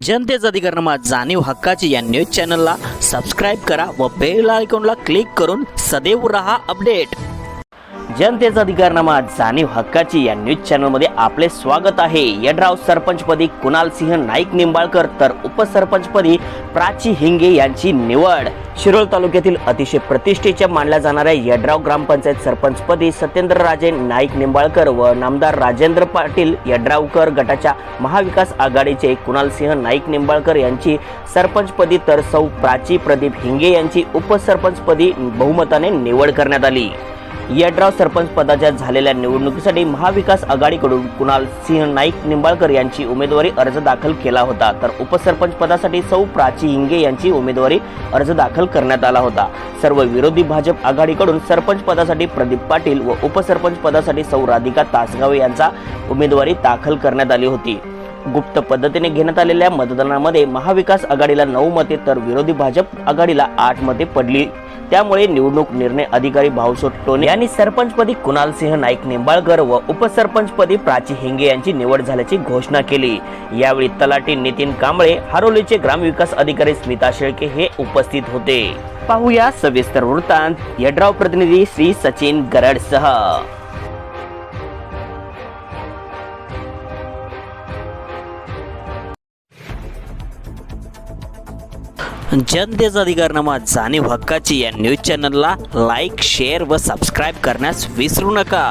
जनतेचा अधिकारमा जाणीव हक्काची या न्यूज चॅनलला सबस्क्राईब करा व बेल आयकॉनला क्लिक करून सदैव रहा अपडेट जनतेचा अधिकारनामा जाणीव हक्काची या न्यूज चॅनलमध्ये आपले स्वागत आहे. यड्राव सरपंचपदी कुणाल सिंह नाईक निंबाळकर तर उपसरपंचपदी प्राची हिंगे यांची निवड. शिरोळ तालुक्यातील अतिशय प्रतिष्ठेच्या मानल्या जाणाऱ्या यड्राव ग्रामपंचायत सरपंचपदी सत्येंद्र राजे नाईक निंबाळकर व नामदार राजेंद्र पाटील यड्रावकर गटाच्या महाविकास आघाडीचे कुणाल सिंह नाईक निंबाळकर यांची सरपंचपदी तर सौ प्राची प्रदीप हिंगे यांची उपसरपंचपदी बहुमताने निवड करण्यात आली. यड्राव सरपंच पदाच्या झालेल्या निवडणुकीसाठी महाविकास आघाडीकडून कुणाल सिंह नाईक निंबाळकर यांची उमेदवारी अर्ज दाखल केला होता. तर उपसरपंच पदासाठी सौ प्राची हिंगे यांची उमेदवारी अर्ज दाखल करण्यात आला होता. सर्व विरोधी भाजप आघाडीकडून सरपंच पदासाठी प्रदीप पाटील व उपसरपंच पदासाठी सौ राधिका तासगावे यांचा उमेदवारी दाखल करण्यात आली होती. गुप्त पद्धतीने घेण्यात आलेल्या मतदानामध्ये महाविकास आघाडीला नऊ मते तर विरोधी भाजप आघाडीला आठ मते पडली. त्यामुळे निवडणूक निर्णय अधिकारी भाऊसोट टोने यांनी सरपंचपदी कुणाल सिंह नाईक निंबाळकर व उपसरपंचपदी प्राची हिंगे यांची निवड झाल्याची घोषणा केली. यावेळी तलाठी नितीन कांबळे हारोलीचे ग्रामविकास अधिकारी स्मिता शेळके हे उपस्थित होते. पाहूया सविस्तर वृत्तांत. यड्राव प्रतिनिधी श्री सचिन गरडसह. जनतेचा अधिकारनामा जाणीव हक्काची या न्यूज चॅनलला लाईक शेअर व सबस्क्राईब करण्यास विसरू नका.